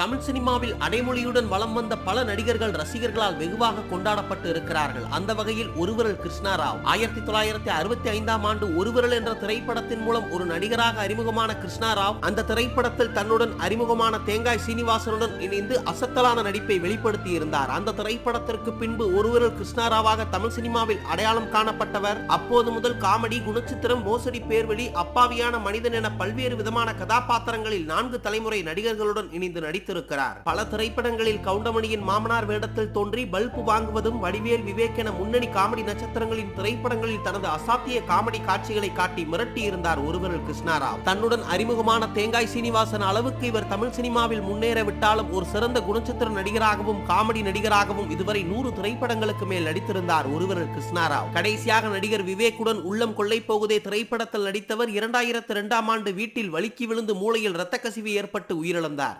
தமிழ் சினிமாவில் அடைமொழியுடன் வலம் வந்த பல நடிகர்கள் ரசிகர்களால் வெகுவாக கொண்டாடப்பட்டு இருக்கிறார்கள். அந்த வகையில் ஒருவரல் கிருஷ்ணாராவ் ஆயிரத்தி தொள்ளாயிரத்தி அறுபத்தி ஐந்தாம் ஆண்டு ஒருவரல் என்ற திரைப்படத்தின் மூலம் ஒரு நடிகராக அறிமுகமான கிருஷ்ணாராவ் அந்த திரைப்படத்தில் தன்னுடன் அறிமுகமான தேங்காய் சீனிவாசனுடன் இணைந்து அசத்தலான நடிப்பை வெளிப்படுத்தி இருந்தார் அந்த திரைப்படத்திற்கு பின்பு ஒருவரல் கிருஷ்ணாராவாக தமிழ் சினிமாவில் அடையாளம் காணப்பட்டவர். அப்போது முதல் காமெடி குணச்சித்திரம் மோசடி பேர்வழி அப்பாவியான மனிதன் என பல்வேறு விதமான கதாபாத்திரங்களில் நான்கு தலைமுறை நடிகர்களுடன் இணைந்து நடித்திருக்கிறார் பல திரைப்படங்களில் கவுண்டமணியின் மாமனார் வேடத்தில் தோன்றி பல்பு வாங்குவதும் வடிவேல் விவேக் என முன்னணி காமெடி நட்சத்திரங்களின் திரைப்படங்களில் தனது அசாத்திய காமெடி காட்சிகளை காட்டி மிரட்டி இருந்தார் ஒருவரில் கிருஷ்ணாராவ். தன்னுடன் அறிமுகமான தேங்காய் சீனிவாசன் அளவுக்கு இவர் தமிழ் சினிமாவில் முன்னேற விட்டாலும் ஒரு சிறந்த குணச்சித்திர நடிகராகவும் காமெடி நடிகராகவும் இதுவரை நூறு திரைப்படங்களுக்கு மேல் நடித்திருந்தார் ஒருவர் கிருஷ்ணாராவ். கடைசியாக நடிகர் விவேக்குடன் உள்ளம் கொள்ளை போகுதே திரைப்படத்தில் நடித்தவர் இரண்டாயிரத்தி இரண்டாம் ஆண்டு வீட்டில் வழுக்கி விழுந்து மூளையில் இரத்த கசிவு ஏற்பட்டு உயிரிழந்தார்.